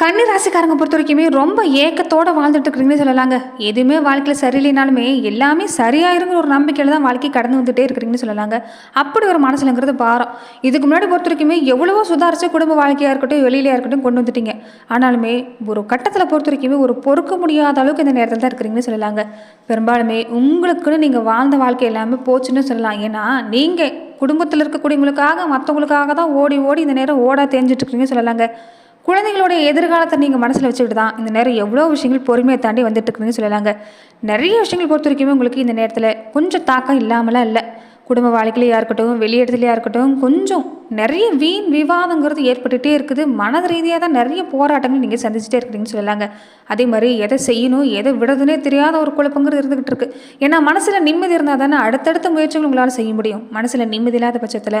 கன்னி ராசிக்காரங்க பொறுத்த வரைக்குமே ரொம்ப ஏக்கத்தோட வாழ்ந்துட்டு இருக்கிறீங்கன்னு சொல்லலாங்க. எதுவுமே வாழ்க்கையில் சரியில்லைனாலுமே எல்லாமே சரியாயிருங்கிற ஒரு நம்பிக்கையில் தான் வாழ்க்கை கடந்து வந்துட்டே இருக்கிறீங்கன்னு சொல்லலாங்க. அப்படி ஒரு மனசுலங்கிறது பாரம். இதுக்கு முன்னாடி பொறுத்த வரைக்குமே எவ்வளவோ சுதாரிச்சு குடும்ப வாழ்க்கையாக இருக்கட்டும் வெளியிலையாக இருக்கட்டும் கொண்டு வந்துட்டீங்க. ஆனாலுமே ஒரு கட்டத்தில் பொறுத்த வரைக்குமே ஒரு பொறுக்க முடியாத அளவுக்கு இந்த நேரத்தில் தான் இருக்கிறீங்கன்னு சொல்லலாங்க. பெரும்பாலுமே உங்களுக்குன்னு நீங்கள் வாழ்ந்த வாழ்க்கை எல்லாமே போச்சுன்னு சொல்லலாம். ஏன்னா நீங்கள் குடும்பத்தில் இருக்கக்கூடியவங்களுக்காக மற்றவங்களுக்காக தான் ஓடி ஓடி இந்த நேரம் ஓட தெரிஞ்சிட்டு இருக்கீங்கன்னு சொல்லலாங்க. குழந்தைங்களுடைய எதிர்காலத்தை நீங்கள் மனசில் வச்சுக்கிட்டு தான் இந்த நேரம் எவ்வளோ விஷயங்கள் பொறுமையை தாண்டி வந்துட்டு இருக்குன்னு சொல்லலாங்க. நிறைய விஷயங்கள் பொறுத்த வரைக்குமே உங்களுக்கு இந்த நேரத்தில் கொஞ்சம் தாக்கம் இல்லாமலாம் இல்லை. குடும்ப வாழ்க்கையிலையா இருக்கட்டும் வெளியிடத்துலையாக இருக்கட்டும் கொஞ்சம் நிறைய வீண் விவாதங்கிறது ஏற்பட்டுகிட்டே இருக்குது. மனது ரீதியாக தான் நிறைய போராட்டங்கள் நீங்கள் சந்திச்சுட்டே இருக்கிறீங்கன்னு சொல்லலாங்க. அதே மாதிரி எதை செய்யணும் எதை விடுறதுனே தெரியாத ஒரு குழப்பங்கிறது இருந்துகிட்டு இருக்குது ஏன்னா மனசில் நிம்மதி இருந்தால் தானே அடுத்தடுத்த முயற்சிகள் உங்களால் செய்ய முடியும். மனசில் நிம்மதி இல்லாத பட்சத்தில்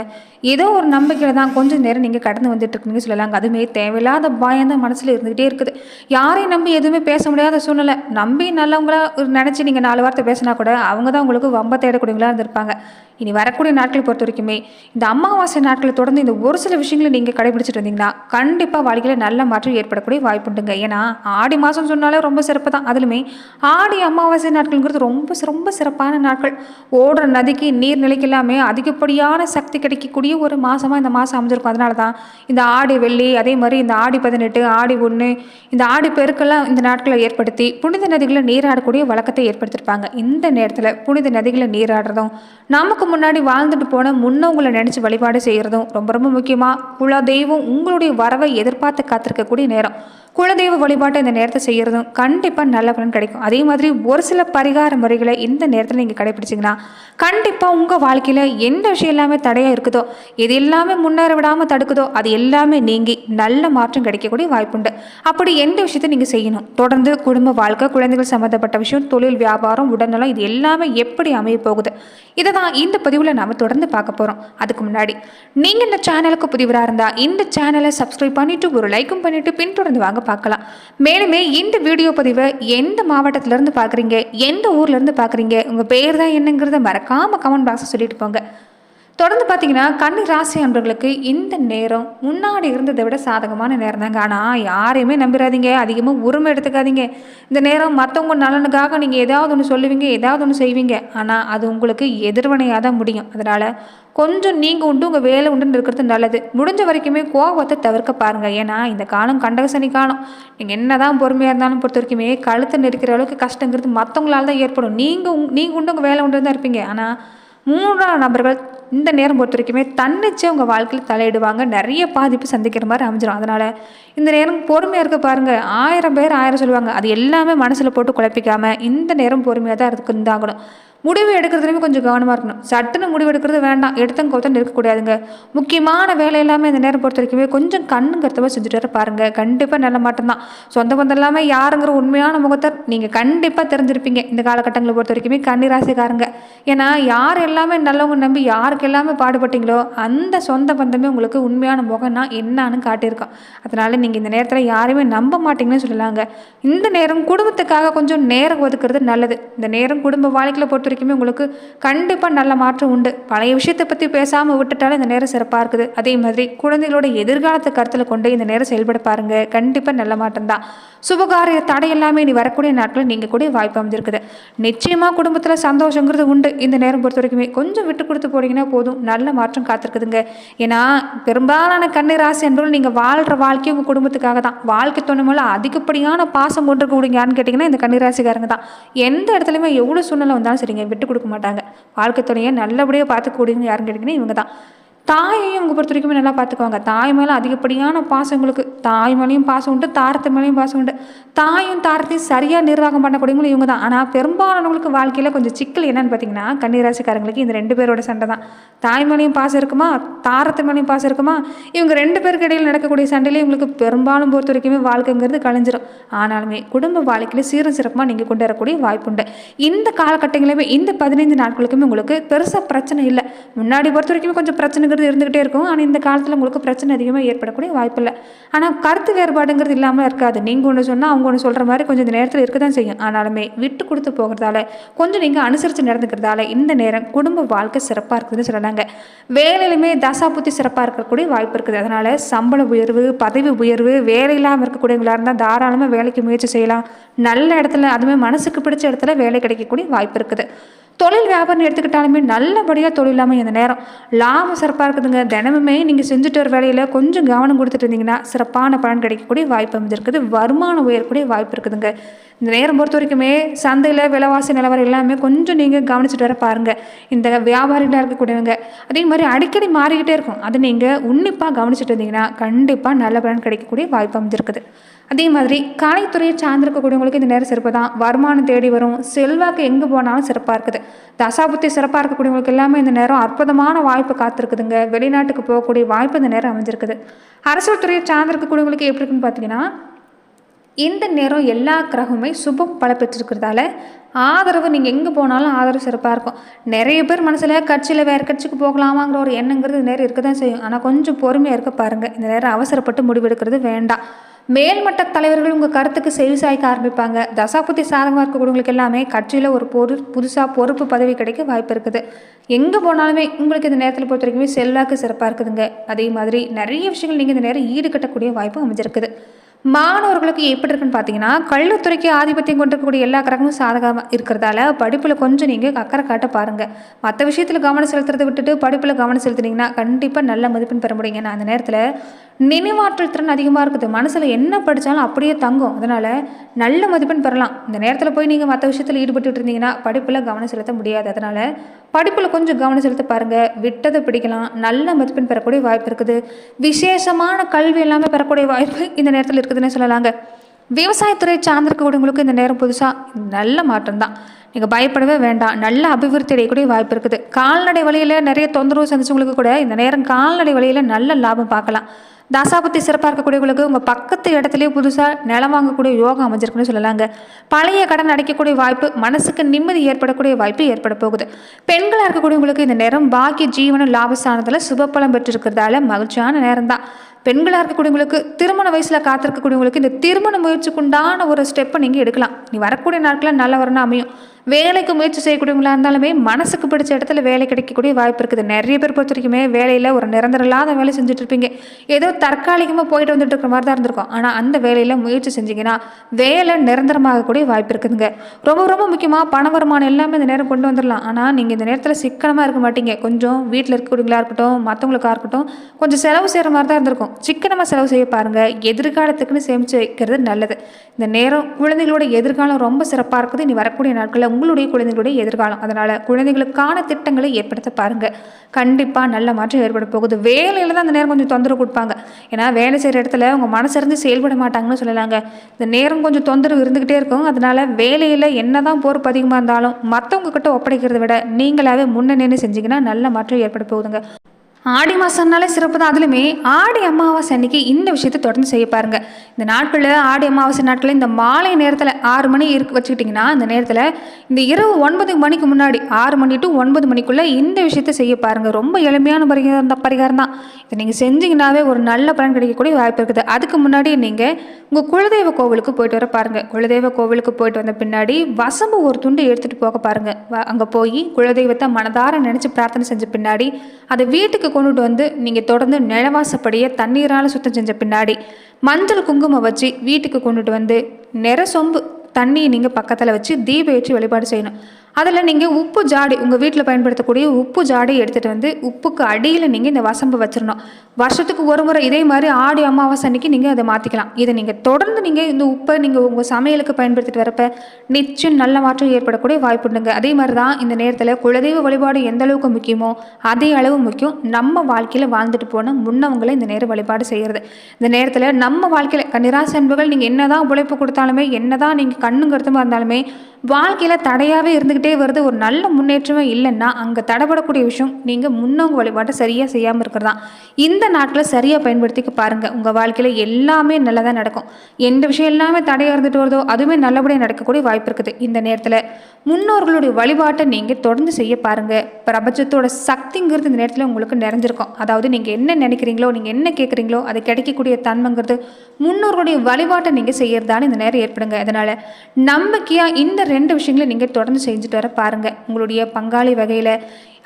ஏதோ ஒரு நம்பிக்கையில் தான் கொஞ்சம் நேரம் நீங்கள் கடந்து வந்துட்டு இருக்கீங்கன்னு சொல்லலாங்க. அதுவுமே தேவையில்லாத பயம் தான் மனசில் இருந்துகிட்டே இருக்குது. யாரையும் நம்பி எதுவுமே பேச முடியாத சூழ்நிலை. நம்பி நல்லவங்களா நினச்சி நீங்கள் நாலு வார்த்தை பேசினா கூட அவங்க தான் உங்களுக்கு வம்ப தேடக்கூடியவங்களாக இருந்திருப்பாங்க. இனி வரக்கூடிய நாட்களை பொறுத்த வரைக்குமே இந்த அமாவாசை நாட்களை தொடர்ந்து இந்த ஒரு சில விஷயங்களை நீங்கள் கடைபிடிச்சிட்டு இருந்தீங்கன்னா கண்டிப்பாக வாழ்க்கையில் நல்ல மாற்றம் ஏற்படக்கூடிய வாய்ப்புண்டுங்க ஏன்னா ஆடி மாதம் சொன்னாலே ரொம்ப சிறப்பு தான் அதுலுமே ஆடி அமாவாசை நாட்கள்ங்கிறது ரொம்ப ரொம்ப சிறப்பான நாட்கள். ஓடுற நதிக்கு நீர்நிலைக்கு எல்லாமே அதிகப்படியான சக்தி கிடைக்கக்கூடிய ஒரு மாதமாக இந்த மாதம் அமைஞ்சிருக்கும். அதனால தான் இந்த ஆடி வெள்ளி அதே மாதிரி இந்த ஆடி பதினெட்டு ஆடி ஒன்று இந்த ஆடி பெருக்கெல்லாம் இந்த நாட்களை ஏற்படுத்தி புனித நதிகளில் நீராடக்கூடிய வழக்கத்தை ஏற்படுத்தியிருப்பாங்க இந்த நேரத்தில் புனித நதிகளில் நீராடுறதும் நமக்கு முன்னாடி வாழ்ந்துட்டு போன முன்னவங்களை நினச்சி வழிபாடு செய்கிறதும் ரொம்ப ரொம்ப முக்கியமாக குலதெய்வம் உங்களுடைய வரவை எதிர்பார்த்து காத்திருக்கக்கூடிய நேரம். குலதெய்வ வழிபாட்டை இந்த நேரத்தை செய்கிறதும் கண்டிப்பாக நல்ல பலன் கிடைக்கும். அதே மாதிரி ஒரு சில பரிகார முறைகளை இந்த நேரத்தில் நீங்கள் கடைபிடிச்சிங்கன்னா கண்டிப்பாக உங்கள் வாழ்க்கையில் எந்த விஷயம் எல்லாமே தடையாக இருக்குதோ எது எல்லாமே முன்னேற விடாமல் தடுக்குதோ அது எல்லாமே நீங்கி நல்ல மாற்றம் கிடைக்கக்கூடிய வாய்ப்புண்டு. அப்படி எந்த விஷயத்தை நீங்கள் செய்யணும்? தொடர்ந்து குடும்ப வாழ்க்கை குழந்தைகள் சம்மந்தப்பட்ட விஷயம் தொழில் வியாபாரம் உடல்நலம் இது எல்லாமே எப்படி அமைய போகுது? இதை தான் இந்த பதிவில் நாம் தொடர்ந்து பார்க்க போகிறோம் அதுக்கு முன்னாடி நீங்கள் இந்த சேனலுக்கு புதிவராக இருந்தால் இந்த சேனலை சப்ஸ்கிரைப் பண்ணிவிட்டு ஒரு லைக்கும் பண்ணிவிட்டு பின்தொடர்ந்து வாங்க. பார்க்கலாம். மேலுமே இந்த வீடியோ பதிவை எந்த மாவட்டத்திலேருந்து பார்க்குறீங்க? எந்த ஊர்லேருந்து பார்க்குறீங்க? உங்கள் பேர் தான் என்னங்கிறத மறக்காமல் கமெண்ட் பாக்ஸை சொல்லிட்டு போங்க. தொடர்ந்து பார்த்தீங்கன்னா கன்னி ராசி அன்பர்களுக்கு இந்த நேரம் முன்னாடி இருந்ததை விட சாதகமான நேரம் தாங்க ஆனால் யாரையுமே நம்பிடாதீங்க அதிகமாக உரிமை எடுத்துக்காதீங்க. இந்த நேரம் மற்றவங்க நலனுக்காக நீங்கள் ஏதாவது ஒன்று சொல்லுவீங்க ஏதாவது ஒன்று செய்வீங்க. ஆனால் அது உங்களுக்கு எதிர்வினையாக தான் முடியும். அதனால் கொஞ்சம் நீங்கள் உண்டு உங்கள் வேலை உண்டுன்னு இருக்கிறது நல்லது. முடிஞ்ச வரைக்குமே கோபத்தை தவிர்க்க பாருங்கள் ஏன்னா இந்த காலம் கண்டகசனி காலம். நீங்கள் என்ன தான் பொறுமையாக இருந்தாலும் பொறுத்த வரைக்குமே கழுத்தை நெரிக்கிற அளவுக்கு கஷ்டங்கிறது மற்றவங்களால தான் ஏற்படும். நீங்கள் நீங்கள் உண்டு உங்கள் வேலை உண்டு தான் இருப்பீங்க. ஆனால் மூன்றாம் நபர்கள் இந்த நேரம் பொறுத்த வரைக்குமே தன்னிச்சே உங்கள் வாழ்க்கையில் தலையிடுவாங்க. நிறைய பாதிப்பு சந்திக்கிற மாதிரி அமைஞ்சிடும் அதனால் இந்த நேரம் பொறுமையாக இருக்க பாருங்கள் ஆயிரம் பேர் ஆயிரம் சொல்லுவாங்க. அது எல்லாமே மனசில் போட்டு குழப்பிக்காமல் இந்த நேரம் பொறுமையாக தான் இருக்கு இருந்தாகணும் முடிவு எடுக்கிறதுலையுமே கொஞ்சம் கவனமாக இருக்கணும். சட்டுன்னு முடிவு எடுக்கிறது வேண்டாம். எடுத்தங்க கோத்தன் இருக்கக்கூடாதுங்க முக்கியமான வேலை எல்லாமே இந்த நேரம் பொறுத்த வரைக்குமே கொஞ்சம் கண்ணு செஞ்சுட்டு வர பாருங்கள் கண்டிப்பாக நல்ல மாட்டம்தான் சொந்த பந்தம் இல்லாமல் யாருங்கிற உண்மையான முகத்தை நீங்கள் கண்டிப்பாக தெரிஞ்சிருப்பீங்க. இந்த காலகட்டங்களை பொறுத்த வரைக்குமே கன்னி ராசிக்காரங்க ஏன்னா யார் எல்லாமே நல்லவங்க நம்பி யாருக்கு எல்லாமே பாடுபட்டீங்களோ அந்த சொந்த பந்தமே உங்களுக்கு உண்மையான முகம்னா என்னன்னு காட்டியிருக்கோம். அதனால் நீங்கள் இந்த நேரத்தில் யாரையுமே நம்ப மாட்டீங்கன்னு சொல்லலாங்க. இந்த நேரம் குடும்பத்துக்காக கொஞ்சம் நேரம் ஒதுக்குறது நல்லது. இந்த நேரம் குடும்ப வாழ்க்கையில் பொறுத்த வரைக்குமே உங்களுக்கு கண்டிப்பாக நல்ல மாற்றம் உண்டு. பழைய விஷயத்தை பற்றி பேசாமல் விட்டுட்டாலும் இந்த நேரம் சிறப்பாக இருக்குது. அதே மாதிரி குழந்தைகளோட எதிர்காலத்தை கருத்தில் கொண்டு இந்த நேரம் செயல்பட பாருங்க. கண்டிப்பாக நல்ல மாற்றம் தான். சுபகாரிய தடை எல்லாமே இனி வரக்கூடிய நாட்களில் நீங்கள் கூட வாய்ப்பு அமைஞ்சிருக்குது. நிச்சயமாக குடும்பத்தில் சந்தோஷங்கிறது உண்டு. இந்த நேரம் பொறுத்த வரைக்குமே கொஞ்சம் விட்டு கொடுத்து போனீங்கன்னா போதும். நல்ல மாற்றம் காத்திருக்குதுங்க. ஏன்னா பெரும்பாலான கண்ணீர் ராசி என்பவர்கள் நீங்கள் வாழ்கிற வாழ்க்கை உங்கள் குடும்பத்துக்காக தான். வாழ்க்கை துணை மேலே அதிகப்படியான பாசம் கொண்டிருக்கக்கூடிய யாருன்னு கேட்டிங்கன்னா இந்த கன்னிராசிக்காரங்க தான். எந்த இடத்துலையுமே எவ்வளோ சூழ்நிலை வந்தாலும் சரிங்க. விட்டு கொடுக்க மாட்டாங்க. வாழ்க்கை துணையை நல்லபடியாக பார்த்துக்கூடியவங்க யாருன்னு கேட்டிங்கன்னா இவங்க தான் தாயையும் அவங்க பொறுத்த வரைக்குமே நல்லா பார்த்துக்குவாங்க. தாய் மேலே அதிகப்படியான பாசம் உங்களுக்கு தாய் மேலேயும் பாசம் உண்டு தாரத்து மேலேயும் பாசம் உண்டு. தாயும் தாரத்தையும் சரியாக நிர்வாகம் பண்ணக்கூடியவங்களும் இவங்க தான் ஆனால் பெரும்பாலானவங்களுக்கு வாழ்க்கையில் கொஞ்சம் சிக்கல் என்னன்னு பார்த்தீங்கன்னா கன்னிராசிக்காரங்களுக்கு இந்த ரெண்டு பேரோட சண்டை தான். தாய் மேலேயும் பாசம் இருக்குமா? தாரத்து மேலேயும் பாசம் இருக்குமா? இவங்க ரெண்டு பேருக்கு இடையில் நடக்கக்கூடிய சண்டையிலே உங்களுக்கு பெரும்பாலும் பொறுத்த வரைக்குமே வாழ்க்கைங்கிறது கழிஞ்சிரும். ஆனாலுமே குடும்ப வாழ்க்கையில் சீரும் சிறப்பாக நீங்கள் கொண்டு வரக்கூடிய வாய்ப்புண்டு இந்த காலகட்டங்களிலுமே இந்த பதினைந்து நாட்களுக்குமே உங்களுக்கு பெருசாக பிரச்சனை இல்லை. முன்னாடி பொறுத்த வரைக்குமே கொஞ்சம் பிரச்சனை அப்படிங்கிறது இருந்துகிட்டே இருக்கும். ஆனால் இந்த காலத்தில் உங்களுக்கு பிரச்சனை அதிகமாக ஏற்படக்கூடிய வாய்ப்பு இல்லை ஆனால் கருத்து வேறுபாடுங்கிறது இல்லாமல் இருக்காது. நீங்கள் ஒன்று சொன்னால் அவங்க ஒன்று சொல்கிற மாதிரி கொஞ்சம் இந்த நேரத்தில் இருக்க தான் செய்யும். ஆனாலுமே விட்டு கொடுத்து போகிறதால கொஞ்சம் நீங்கள் அனுசரித்து நடந்துக்கிறதால இந்த நேரம் குடும்ப வாழ்க்கை சிறப்பாக இருக்குதுன்னு சொல்லலாங்க. வேலையிலுமே தசாபுத்தி சிறப்பாக இருக்கக்கூடிய வாய்ப்பு இருக்குது. அதனால் சம்பள உயர்வு பதவி உயர்வு வேலை இல்லாமல் இருக்கக்கூடியவங்களாக இருந்தால் தாராளமாக வேலைக்கு முயற்சி செய்யலாம். நல்ல இடத்துல அதுவுமே மனசுக்கு பிடிச்ச இடத்துல வேலை கிடைக்கக்கூடிய வாய்ப்பு இருக்குது. தொழில் வியாபாரம் எடுத்துக்கிட்டாலுமே நல்லபடியாக தொழில் இல்லாமல் இந்த நேரம். லாபம் சிறப்பாக இருக்குதுங்க. தினமுமே நீங்கள் செஞ்சுட்டு வர வேலையில் கொஞ்சம் கவனம் கொடுத்துட்டு இருந்தீங்கன்னா சிறப்பான பலன் கிடைக்கக்கூடிய வாய்ப்பு அமைஞ்சிருக்குது. வருமானம் உயரக்கூடிய வாய்ப்பு இருக்குதுங்க. இந்த நேரம் பொறுத்த வரைக்குமே சந்தையில் விலைவாசி நிலவரம் எல்லாமே கொஞ்சம் நீங்கள் கவனிச்சுட்டு வர பாருங்கள் இந்த வியாபாரிகளாக இருக்கக்கூடியவங்க. அதே மாதிரி அடிக்கடி மாறிக்கிட்டே இருக்கும். அதை நீங்கள் உன்னிப்பாக கவனிச்சுட்டு இருந்தீங்கன்னா கண்டிப்பாக நல்ல பலன் கிடைக்கக்கூடிய வாய்ப்பு அமைஞ்சிருக்குது. அதே மாதிரி கலைத்துறையை சார்ந்திருக்கக்கூடியவங்களுக்கு இந்த நேரம் சிறப்பு தான். வருமானம் தேடி வரும். செல்வாக்கு எங்கே போனாலும் சிறப்பாக இருக்குது. தசாபுத்தி சிறப்பாக இருக்கக்கூடியவங்களுக்கு எல்லாமே இந்த நேரம் அற்புதமான வாய்ப்பு காத்திருக்குதுங்க. வெளிநாட்டுக்கு போகக்கூடிய வாய்ப்பு இந்த நேரம் அமைஞ்சிருக்குது. அரசியல் துறையை சார்ந்திருக்கக்கூடியவங்களுக்கு எப்படி இருக்குன்னு பார்த்தீங்கன்னா இந்த நேரம் எல்லா கிரகமுமே சுபம் பல பெற்றிருக்கிறதால ஆதரவு நீங்கள் எங்கே போனாலும் ஆதரவு சிறப்பாக இருக்கும். நிறைய பேர் மனசில் கட்சியில் வேறு கட்சிக்கு போகலாமாங்கிற ஒரு எண்ணங்கிறது இந்த நேரம் இருக்க தான் செய்யும். ஆனால் கொஞ்சம் பொறுமையாக இருக்க பாருங்கள் இந்த நேரம் அவசரப்பட்டு முடிவெடுக்கிறது வேண்டாம். மேல்மட்ட தலைவர்கள் உங்கள் கருத்துக்கு செவி சாய்க்க ஆரம்பிப்பாங்க. தசாபுத்தி சாதகமாக இருக்கக்கூடியவங்களுக்கு எல்லாமே கட்சியில் ஒரு பொரு புதுசாக பொறுப்பு பதவி கிடைக்க வாய்ப்பு இருக்குது. எங்கே போனாலுமே உங்களுக்கு இந்த நேரத்தில் பொறுத்த வரைக்குமே செல்வாக்கு சிறப்பாக இருக்குதுங்க. அதே மாதிரி நிறைய விஷயங்கள் நீங்கள் இந்த நேரம் ஈடுகட்டக்கூடிய வாய்ப்பு அமைஞ்சிருக்குது. மாணவர்களுக்கு எப்படி இருக்குன்னு பார்த்தீங்கன்னா கல்வித்துறைக்கு ஆதிபத்தியம் கொண்டிருக்கக்கூடிய எல்லா கிரகமும் சாதகமாக இருக்கிறதால படிப்பில் கொஞ்சம் நீங்கள் அக்கறை காட்ட பாருங்கள் மற்ற விஷயத்தில் கவனம் செலுத்துறதை விட்டுட்டு படிப்பில் கவனம் செலுத்துனீங்கன்னா கண்டிப்பாக நல்ல மதிப்பெண் பெற முடியுங்க. நான் அந்த நேரத்தில் நினைவாற்றல் திறன் அதிகமாக இருக்குது. மனசில் என்ன படித்தாலும் அப்படியே தங்கும். அதனால் நல்ல மதிப்பெண் பெறலாம். இந்த நேரத்தில் போய் நீங்கள் மற்ற விஷயத்தில் ஈடுபட்டு இருந்தீங்கன்னா படிப்பில் கவனம் செலுத்த முடியாது. அதனால் படிப்பில் கொஞ்சம் கவனம் செலுத்த பாருங்கள் விட்டதை பிடிக்கலாம். நல்ல மதிப்பெண் பெறக்கூடிய வாய்ப்பு இருக்குது. விசேஷமான கல்வி எல்லாமே பெறக்கூடிய வாய்ப்பு இந்த நேரத்தில் இருக்குதுன்னே சொல்லலாங்க. விவசாயத்துறை சார்ந்திருக்கக்கூடியவங்களுக்கு இந்த நேரம் புதுசாக நல்ல மாற்றம் தான் நீங்கள் பயப்படவே வேண்டாம். நல்ல அபிவிருத்தி அடையக்கூடிய வாய்ப்பு இருக்குது. கால்நடை வழியில் நிறைய தொந்தரவு சந்திச்சவங்களுக்கு கூட இந்த நேரம் கால்நடை வழியில் நல்ல லாபம் பார்க்கலாம். தசாபத்தி சிறப்பாக இருக்கக்கூடியவங்களுக்கு உங்கள் பக்கத்து இடத்துலையே புதுசாக நிலம் வாங்கக்கூடிய யோகம் அமைஞ்சிருக்குன்னு சொல்லலாங்க. பழைய கடன் அடைக்கக்கூடிய வாய்ப்பு மனசுக்கு நிம்மதி ஏற்படக்கூடிய வாய்ப்பு ஏற்பட போகுது. பெண்களாக இருக்கக்கூடியவங்களுக்கு இந்த நேரம் பாக்கிய ஜீவன லாபஸ்தானத்தில் சுபப்பலம் பெற்றிருக்கிறதால மகிழ்ச்சியான நேரம் தான் பெண்களாக இருக்கக்கூடியவங்களுக்கு திருமண வயசில் காத்திருக்கக்கூடியவங்களுக்கு இந்த திருமண முயற்சிக்குண்டான ஒரு ஸ்டெப்பை நீங்கள் எடுக்கலாம். நீ வரக்கூடிய நாட்களில் நல்ல வரணும் அமையும். வேலைக்கு முயற்சி செய்யக்கூடியவங்களா இருந்தாலுமே மனசுக்கு பிடிச்ச இடத்துல வேலை கிடைக்கக்கூடிய வாய்ப்பு இருக்குது. நிறைய பேர் பொறுத்த வரைக்குமே வேலையில் ஒரு நிரந்தரம் இல்லாத வேலை செஞ்சுட்டு இருப்பீங்க ஏதோ தற்காலிகமாக போயிட்டு வந்துட்டு இருக்கிற மாதிரி தான் இருந்திருக்கும். ஆனால் அந்த வேலையில் முயற்சி செஞ்சீங்கன்னா வேலை நிரந்தரமாகக்கூடிய வாய்ப்பு இருக்குதுங்க. ரொம்ப ரொம்ப முக்கியமாக பண வருமானம் எல்லாமே இந்த நேரம் கொண்டு வந்துடலாம். ஆனால் நீங்கள் இந்த நேரத்தில் சிக்கனமாக இருக்க மாட்டீங்க. கொஞ்சம் வீட்டில் இருக்கக்கூடியவங்களா இருக்கட்டும் மற்றவங்களுக்காக இருக்கட்டும் கொஞ்சம் செலவு செய்கிற மாதிரி தான் இருந்திருக்கும். சிக்கனமாக செலவு செய்ய பாருங்கள் எதிர்காலத்துக்குன்னு சேமித்து வைக்கிறது நல்லது. இந்த நேரம் குழந்தைகளோட எதிர்காலம் ரொம்ப சிறப்பாக இருக்குது. இனி வரக்கூடிய நாட்களில் உங்களுடைய குழந்தைகளுடைய எதிர்காலம். அதனால் குழந்தைகளுக்கான திட்டங்களை ஏற்படுத்த பாருங்கள் கண்டிப்பாக நல்ல மாற்றம் ஏற்பட போகுது. வேலையில் தான் அந்த நேரம் கொஞ்சம் தொந்தரவு கொடுப்பாங்க. ஏன்னா வேலை செய்கிற இடத்துல உங்கள் மனசிறந்து செயல்பட மாட்டாங்கன்னு சொல்லலாங்க. இந்த நேரம் கொஞ்சம் தொந்தரவு இருந்துக்கிட்டே இருக்கும். அதனால் வேலையில் என்ன தான் பொறுப்பு அதிகமாக இருந்தாலும் மற்றவங்க கிட்ட ஒப்படைக்கிறத விட நீங்களாகவே முன்ன நின்று செஞ்சிங்கன்னா நல்ல மாற்றம் ஏற்பட போகுதுங்க. ஆடி மாதம்னாலே சிறப்பு தான். அதுலையுமே ஆடி அமாவாசை அன்னைக்கு இந்த விஷயத்தை தொடர்ந்து செய்ய பாருங்க. இந்த நாட்களில் ஆடி அமாவாசை நாட்களில் இந்த மாலை நேரத்தில் ஆறு மணி இருக்கு வச்சுக்கிட்டிங்கன்னா இந்த நேரத்தில் இந்த இரவு ஒன்பது மணிக்கு முன்னாடி ஆறு மணி டு ஒன்பது மணிக்குள்ளே இந்த விஷயத்தை செய்ய பாருங்க. ரொம்ப எளிமையான பரிகாரம் தான் பரிகாரம் தான். இதை நீங்கள் செஞ்சீங்கன்னாவே ஒரு நல்ல பலன் கிடைக்கக்கூடிய வாய்ப்பு இருக்குது. அதுக்கு முன்னாடி நீங்கள் உங்கள் குலதெய்வ கோவிலுக்கு போயிட்டு வர பாருங்கள் குலதெய்வ கோவிலுக்கு போயிட்டு வந்த பின்னாடி வசம்பு ஒரு துண்டு எடுத்துகிட்டு போக பாருங்கள் அங்கே போய் குலதெய்வத்தை மனதார நினச்சி பிரார்த்தனை செஞ்ச பின்னாடி அதை வீட்டுக்கு கொண்டுட்டு வந்து நீங்கள் தொடர்ந்து நிலவாசப்படியே தண்ணீரால் சுத்தம் செஞ்ச பின்னாடி மஞ்சள் குங்குமம் வச்சு வீட்டுக்கு கொண்டுட்டு வந்து நிற சொம்பு தண்ணியை நீங்கள் பக்கத்தில் வச்சு தீபம் ஏற்றி வழிபாடு செய்யணும். அதில் நீங்கள் உப்பு ஜாடி உங்கள் வீட்டில் பயன்படுத்தக்கூடிய உப்பு ஜாடி எடுத்துகிட்டு வந்து உப்புக்கு அடியில் நீங்கள் இந்த வசம்பு வச்சிடணும் வருஷத்துக்கு ஒரு முறை இதே மாதிரி ஆடி அமாவாசை அன்னைக்கு நீங்கள் அதை மாற்றிக்கலாம் இதை நீங்கள் தொடர்ந்து நீங்கள் இந்த உப்பை நீங்கள் உங்கள் சமையலுக்கு பயன்படுத்திட்டு வரப்ப நிச்சயம் நல்ல மாற்றம் ஏற்படக்கூடிய வாய்ப்புண்டுங்க அதே மாதிரி தான் இந்த நேரத்தில் குலதெய்வ வழிபாடு எந்த அளவுக்கு முக்கியமோ அதே அளவு முக்கியம் நம்ம வாழ்க்கையில் வாழ்ந்துட்டு போன முன்னவங்களை இந்த நேரம் வழிபாடு செய்கிறது இந்த நேரத்தில் நம்ம வாழ்க்கையில் கன்னிராசி அன்புகள் நீங்கள் என்ன தான் உழைப்பு கொடுத்தாலுமே என்ன தான் நீங்கள் கண்ணும் இருந்தாலுமே வாழ்க்கையில் தடையாகவே இருந்துக்கிட்டு இருந்துகிட்டே வருது ஒரு நல்ல முன்னேற்றமே இல்லைன்னா அங்கே தடைபடக்கூடிய விஷயம் நீங்கள் முன்னவங்க வழிபாட்டை சரியாக செய்யாமல் இருக்கிறதா. இந்த நாட்களை சரியாக பயன்படுத்திக்க பாருங்கள் உங்கள் வாழ்க்கையில் எல்லாமே நல்லதாக நடக்கும். எந்த விஷயம் எல்லாமே தடையாக இருந்துட்டு வருதோ அதுவுமே நல்லபடியாக நடக்கக்கூடிய வாய்ப்பு இருக்குது. இந்த நேரத்தில் முன்னோர்களுடைய வழிபாட்டை நீங்கள் தொடர்ந்து செய்ய பாருங்கள் பிரபஞ்சத்தோட சக்திங்கிறது இந்த நேரத்தில் உங்களுக்கு நிறைஞ்சிருக்கும். அதாவது நீங்கள் என்ன நினைக்கிறீங்களோ நீங்கள் என்ன கேட்குறீங்களோ அது கிடைக்கக்கூடிய தன்மைங்கிறது முன்னோர்களுடைய வழிபாட்டை நீங்கள் செய்யறதால இந்த நேரம் ஏற்படுங்க. அதனால் நம்பிக்கையாக இந்த ரெண்டு விஷயங்களை நீங்கள் தொடர்ந்து செஞ்சுட்டு வர பாருங்கள் உங்களுடைய பங்காளி வகையில்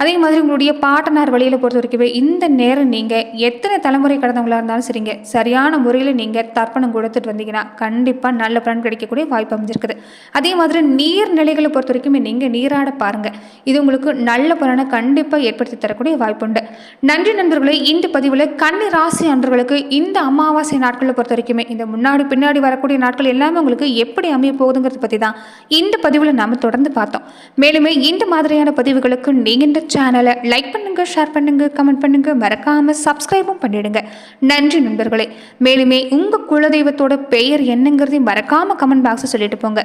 அதே மாதிரி உங்களுடைய பாட்டனார் வழியில் பொறுத்த வரைக்குமே இந்த நேரம் நீங்கள் எத்தனை தலைமுறை கடந்தவங்களாக இருந்தாலும் சரிங்க. சரியான முறையில் நீங்கள் தர்ப்பணம் கொடுத்துட்டு வந்தீங்கன்னா கண்டிப்பாக நல்ல பலன் கிடைக்கக்கூடிய வாய்ப்பு அமைஞ்சிருக்குது. அதே மாதிரி நீர்நிலைகளை பொறுத்த வரைக்குமே நீங்கள் நீராட பாருங்கள் இது உங்களுக்கு நல்ல பலனை கண்டிப்பாக ஏற்படுத்தி தரக்கூடிய வாய்ப்புண்டு நன்றி நண்பர்களே இந்த பதிவில் கன்னி ராசி அன்பர்களுக்கு இந்த அமாவாசை நாட்களை பொறுத்த வரைக்குமே இந்த முன்னாடி பின்னாடி வரக்கூடிய நாட்கள் எல்லாமே உங்களுக்கு எப்படி அமைய போகுதுங்கிறத பற்றி தான் இந்த பதிவில் நாம் தொடர்ந்து பார்த்தோம். மேலுமே இந்த மாதிரியான பதிவுகளுக்கு நீங்கள் சேனலை லைக் பண்ணுங்க ஷேர் பண்ணுங்க கமெண்ட் பண்ணுங்க. மறக்காம சப்ஸ்கிரைபும் பண்ணிடுங்க. நன்றி நண்பர்களே. மேலுமே உங்க குலதெய்வத்தோட பெயர் என்னங்கிறதையும் மறக்காம கமெண்ட் பாக்ஸை சொல்லிட்டு போங்க.